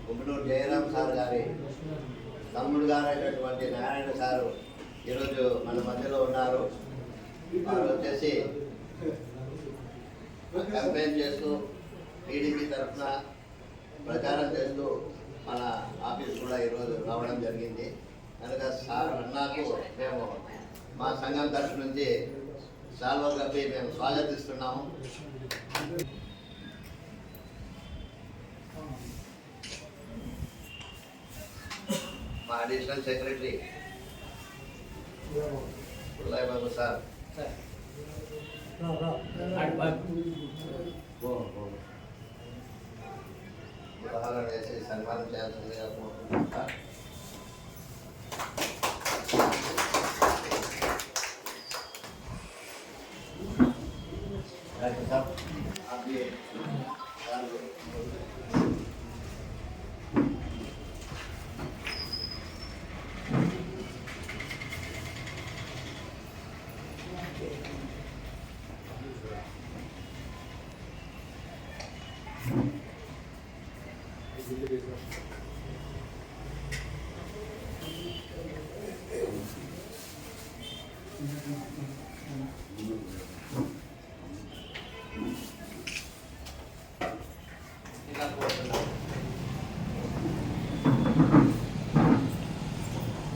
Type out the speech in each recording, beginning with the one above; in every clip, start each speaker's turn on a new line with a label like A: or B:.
A: Gummanuru Jayaram sir గారి తమ్ముడు గారు అయినటువంటి నారాయణ సారు ఈరోజు మన మధ్యలో ఉన్నారు. వారు వచ్చేసి కంపెయిన్ చేస్తూ టీడీపీ తరఫున ప్రచారం చేస్తూ మన ఆఫీస్ కూడా ఈరోజు రావడం జరిగింది. కనుక సార్ అన్నాకు మేము మా సంఘం తరఫు నుంచి సాల్వ కప్పి మేము స్వాగతిస్తున్నాము. మా అడిషనల్ సెక్రటరీ బాబు సార్. ఉదాహరణ వేసి సన్మానం చేయాల్సిందిగా కోరుతున్నాం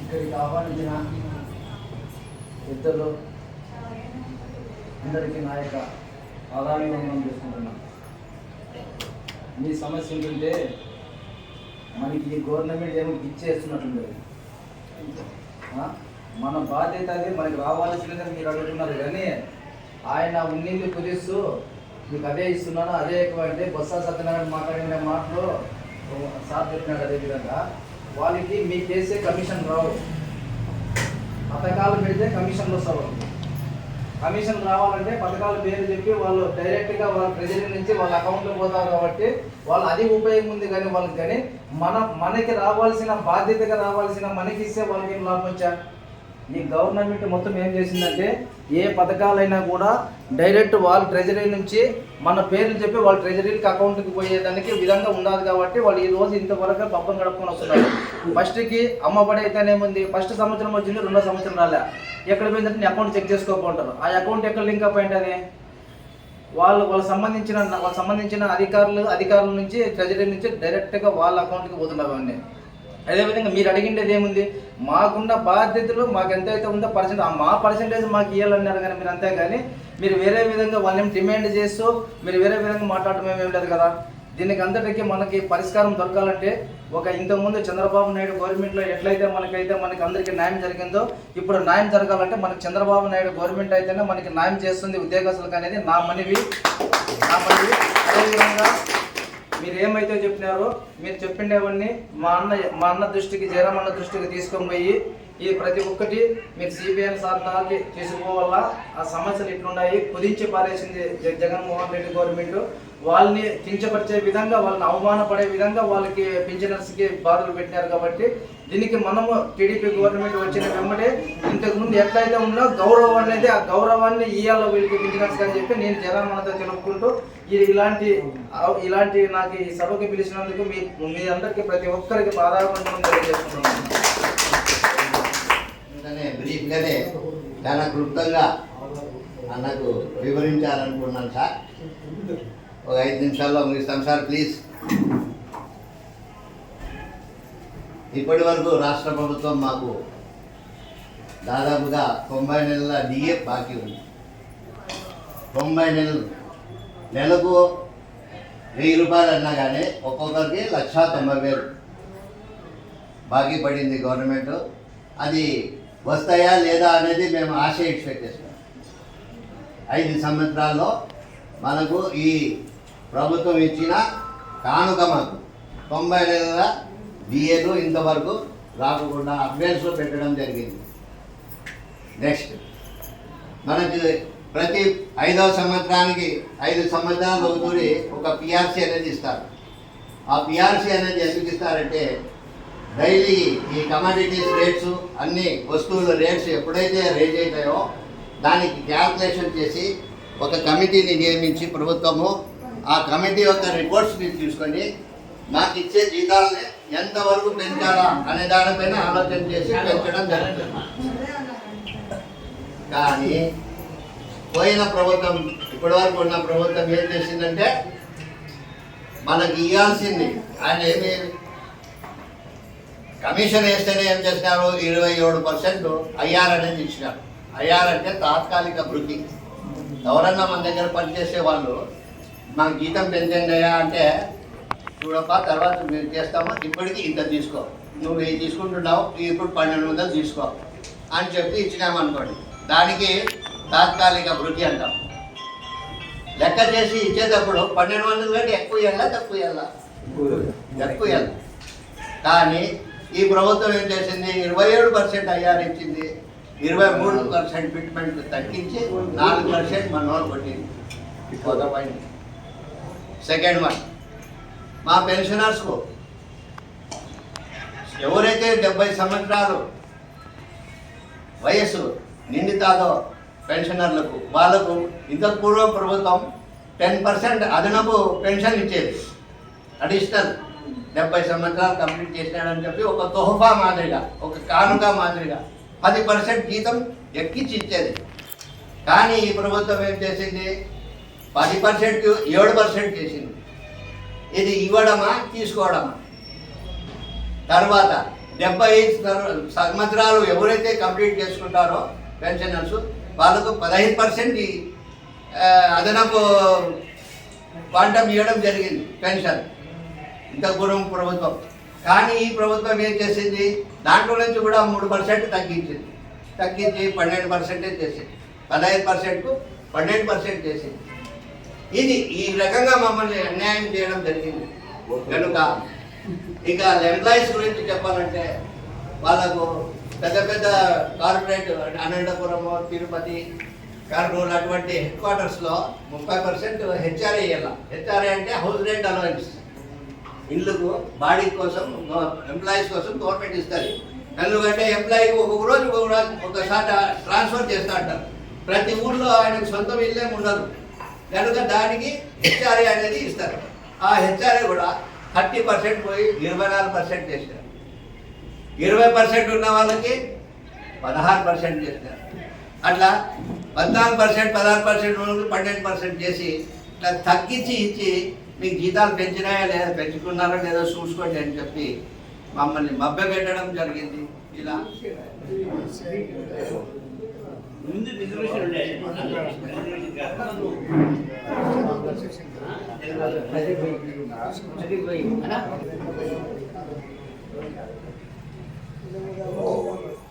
B: ఇక్కడికి ఆహ్వానించిన పెద్దలు అందరికీ నా యొక్క ఆదాయం చేసుకుంటున్నాను మీ సమస్య ఏంటంటే మనకి ఈ గవర్నమెంట్ ఏమో ఇచ్చేస్తున్నట్టుంది మన బాధ్యత అది మనకి రావాల్సిందే మీరు అడుగుతున్నారు కానీ ఆయన ఉన్నింది కుదిస్తూ మీకు అదే ఇస్తున్నాను అదే ఎక్కువ అంటే బొత్స సత్యనారాయణ మాట్లాడిన మాటలు సార్ చెప్పినాడు అదే విధంగా. వాళ్ళకి మీకు చేసే కమిషన్ రావు. పథకాలు పెడితే కమిషన్లు వస్తావు. కమిషన్ రావాలంటే పథకాలు పేరు చెప్పి వాళ్ళు డైరెక్ట్గా వాళ్ళ ట్రెజరీ నుంచి వాళ్ళ అకౌంట్లో పోతారు కాబట్టి వాళ్ళు అది ఉపయోగం ఉంది కానీ వాళ్ళకి కానీ మన మనకి రావాల్సిన బాధ్యతగా రావాల్సిన మనకి ఇస్తే వాళ్ళకి ఏం లాభం వచ్చా? ఈ గవర్నమెంట్ మొత్తం ఏం చేసిందంటే ఏ పథకాలైనా కూడా డైరెక్ట్ వాళ్ళ ట్రెజరీ నుంచి మన పేర్లు చెప్పి వాళ్ళ ట్రెజరీకి అకౌంట్కి పోయేదానికి విధంగా ఉండాలి కాబట్టి వాళ్ళు ఈ రోజు ఇంతవరకు పబ్బం గడుపుకొని వస్తున్నారు. ఫస్ట్కి అమ్మబడి అయితేనేముంది ఫస్ట్ సంవత్సరం వచ్చింది రెండో సంవత్సరం రాలే. ఎక్కడ పోయిందంటే నీ అకౌంట్ చెక్ చేసుకోకుంటారు ఆ అకౌంట్ ఎక్కడ లింక్ అప్ అయింది వాళ్ళు వాళ్ళకి సంబంధించిన వాళ్ళకి సంబంధించిన అధికారులు అధికారుల నుంచి ట్రెజరీ నుంచి డైరెక్ట్గా వాళ్ళ అకౌంట్కి పోతున్నారు అవన్నీ అదేవిధంగా మీరు అడిగిండేది ఏముంది? మాకున్న బాధ్యతలు మాకు ఎంతైతే ఉందో పర్సెంట్ మా పర్సెంటేజ్ మాకు ఇవ్వాలన్నారు కానీ మీరు అంతే కానీ మీరు వేరే విధంగా వాళ్ళని డిమాండ్ చేస్తూ మీరు వేరే విధంగా మాట్లాడటం ఏమేమి లేదు కదా. దీనికి అంతటికి మనకి పరిష్కారం దొరకాలంటే ఒక ఇంతకుముందు చంద్రబాబు నాయుడు గవర్నమెంట్లో ఎట్లయితే మనకైతే మనకి అందరికీ న్యాయం జరిగిందో ఇప్పుడు న్యాయం జరగాలంటే మనకి చంద్రబాబు నాయుడు గవర్నమెంట్ అయితేనే మనకి న్యాయం చేస్తుంది ఉద్యోగస్తులకు అనేది నా మనవి. నా మనవి. అదేవిధంగా మీరు ఏమైతే చెప్పినారో మీరు చెప్పిండేవన్నీ మా అన్న మా అన్న దృష్టికి జయరామన్న దృష్టికి తీసుకొని పోయి ఈ ప్రతి ఒక్కటి మీరు సిబిఐ సార్ దాకి తీసుకోవాలా ఆ సమస్యలు ఇట్లున్నాయి. కుదించి పారేసింది జగన్మోహన్ రెడ్డి గవర్నమెంట్. వాళ్ళని కించపరిచే విధంగా వాళ్ళని అవమానపడే విధంగా వాళ్ళకి పింఛనర్స్కి బాధలు పెట్టినారు కాబట్టి దీనికి మనము టీడీపీ గవర్నమెంట్ వచ్చిన వెంబడే ఇంతకుముందు ఎట్లయితే ఉందో గౌరవం అనేది ఆ గౌరవాన్ని ఇయ్యాలో వీళ్ళకి పింఛనర్స్ అని చెప్పి నేను జగన్మోహన్తో తెలుపుకుంటూ ఇలాంటి ఇలాంటి నాకు ఈ సభకు పిలిచినందుకు మీ మీ అందరికి ప్రతి ఒక్కరికి పాదాభివందనం తెలియజేస్తున్నాను.
A: బ్రీఫ్గానే చాలా క్లుప్తంగా అన్నకు వివరించాలనుకున్నాను సార్. ఒక ఐదు నిమిషాల్లో ముగిస్తాం సార్ ప్లీజ్. ఇప్పటి వరకు రాష్ట్ర ప్రభుత్వం మాకు దాదాపుగా తొంభై నెలల డిఏ బాకీ ఉంది. తొంభై నెలలు నెలకు వెయ్యి రూపాయలు అన్నా కానీ ఒక్కొక్కరికి లక్ష తొంభై వేలు. బాకీ పడింది గవర్నమెంట్. అది వస్తాయా లేదా అనేది మేము ఆశ ఎక్స్పెక్ట్ చేస్తున్నాం. ఐదు సంవత్సరాల్లో మనకు ఈ ప్రభుత్వం ఇచ్చిన కానుక మాకు తొంభై నెలల బిఏలు ఇంతవరకు రాకుండా అడ్వాన్స్లో పెట్టడం జరిగింది. నెక్స్ట్ మనకి ప్రతి ఐదవ సంవత్సరానికి ఐదు సంవత్సరాలు కూడి ఒక పిఆర్సీ అనేది ఇస్తారు. ఆ పిఆర్సీ అనేది ఎందుకు ఇస్తారంటే డైలీ ఈ కమాడిటీస్ రేట్స్ అన్ని వస్తువుల రేట్స్ ఎప్పుడైతే రేజ్ అవుతాయో దానికి క్యాల్కులేషన్ చేసి ఒక కమిటీని నియమించి ప్రభుత్వము ఆ కమిటీ యొక్క రిపోర్ట్స్ని తీసుకొని నాకు ఇచ్చే జీతాలని ఎంతవరకు పెంచాలా అనే దానిపైన ఆలోచన చేసి పెంచడం జరుగుతుంది. కానీ పోయిన ప్రభుత్వం ఇప్పటివరకు ఉన్న ప్రభుత్వం ఏం చేసిందంటే మనకి ఇవ్వాల్సింది ఆయన ఏమి కమిషన్ వేస్తేనే ఏం చేసినారు? ఇరవై ఏడు పర్సెంట్ ఐఆర్ అనేది ఇచ్చినారు. ఐఆర్ అంటే తాత్కాలిక వృత్తి. ఎవరన్నా మన దగ్గర పనిచేసే వాళ్ళు మా జీతం పెంచండి అయ్యా అంటే చూడప్ప తర్వాత మేము చేస్తాము? ఇప్పటికి ఇంత తీసుకో. నువ్వు వెయ్యి తీసుకుంటున్నావు ఇప్పుడు పన్నెండు వందలు తీసుకో. అని చెప్పి ఇచ్చినామనుకోండి. దానికి తాత్కాలిక వృద్ధి అంటాం. లెక్క చేసి ఇచ్చేటప్పుడు పన్నెండు వందల కంటే ఎక్కువ ఇవ్వాలా తక్కువ ఇవ్వాలా? ఎక్కువ ఇవ్వాలి. కానీ ఈ ప్రభుత్వం ఏం చేసింది? ఇరవై ఏడు పర్సెంట్ అయ్యారు ఇచ్చింది. ఇరవై మూడు పర్సెంట్ ఫిట్మెంట్ తగ్గించి నాలుగు పర్సెంట్ మన వాళ్ళు కొట్టింది. కొత్త పాయింట్ సెకండ్ వన్. మా పెన్షనర్స్కు ఎవరైతే డెబ్బై సంవత్సరాలు వయస్సు నిండితాదో పెన్షనర్లకు వాళ్ళకు ఇంతకు పూర్వం ప్రభుత్వం టెన్ పర్సెంట్ అదనపు పెన్షన్ ఇచ్చేది. అడిషనల్. డెబ్బై సంవత్సరాలు కంప్లీట్ చేసినాడని చెప్పి ఒక తోహఫా మాదిరిగా ఒక కానుక మాదిరిగా పది పర్సెంట్ జీతం ఎక్కించి ఇచ్చేది. కానీ ఈ ప్రభుత్వం ఏం చేసింది? పది పర్సెంట్ ఏడు పర్సెంట్ చేసింది. ఇది ఇవ్వడమా తీసుకోవడమా? తర్వాత డెబ్బై సంవత్సరాలు ఎవరైతే కంప్లీట్ చేసుకుంటారో పెన్షనర్స్ వాళ్ళకు పదహైదు పర్సెంట్ అదనపు క్వాంటం ఇవ్వడం జరిగింది పెన్షన్. ఇంత పూర్వం ప్రభుత్వం. కానీ ఈ ప్రభుత్వం ఏం చేసింది? దాంట్లో నుంచి కూడా మూడు పర్సెంట్ తగ్గించింది. తగ్గించి పన్నెండు పర్సెంటే చేసింది. పదహైదు పర్సెంట్కు పన్నెండు పర్సెంట్ చేసింది. ఇది ఈ రకంగా మమ్మల్ని అన్యాయం చేయడం జరిగింది. కనుక ఇక ఎంప్లాయీస్ గురించి చెప్పాలంటే వాళ్ళకు పెద్ద పెద్ద కార్పొరేట్ అనంతపురం తిరుపతి కర్నూలు అటువంటి హెడ్ క్వార్టర్స్లో ముప్పై పర్సెంట్ హెచ్ఆర్ఏ ఇవ్వాలి హెచ్ఆర్ఏ అంటే హౌస్ రెంట్ అలవెన్స్. ఇల్లుకు బాడీ కోసం ఎంప్లాయీస్ కోసం గవర్నమెంట్ ఇస్తుంది. ఎందుకంటే ఎంప్లాయీకి ఒక్కొక్క రోజు ఒక్కొక్క రోజు ఒకసారి ట్రాన్స్ఫర్ చేస్తూ అంటారు. ప్రతి ఊళ్ళో ఆయనకు సొంతం ఇల్లే ఉండదు. కనుక దానికి హెచ్ఆర్ఏ అనేది ఇస్తారు. ఆ హెచ్ఆర్ఏ కూడా థర్టీ పర్సెంట్ పోయి ఇరవై నాలుగు పర్సెంట్ చేశారు ఇరవై పర్సెంట్ ఉన్న వాళ్ళకి పదహారు పర్సెంట్ చేశారు అట్లా పద్నాలుగు పర్సెంట్ పదహారు పర్సెంట్ పన్నెండు పర్సెంట్ చేసి ఇట్లా తగ్గించి ఇచ్చి మీకు జీతాలు పెంచినాయా లేదా పెంచుకున్నారో లేదో చూసుకోండి అని చెప్పి మమ్మల్ని మభ్య పెట్టడం జరిగింది ఇలా
C: ముందు రిజర్వేషన్
B: Oh.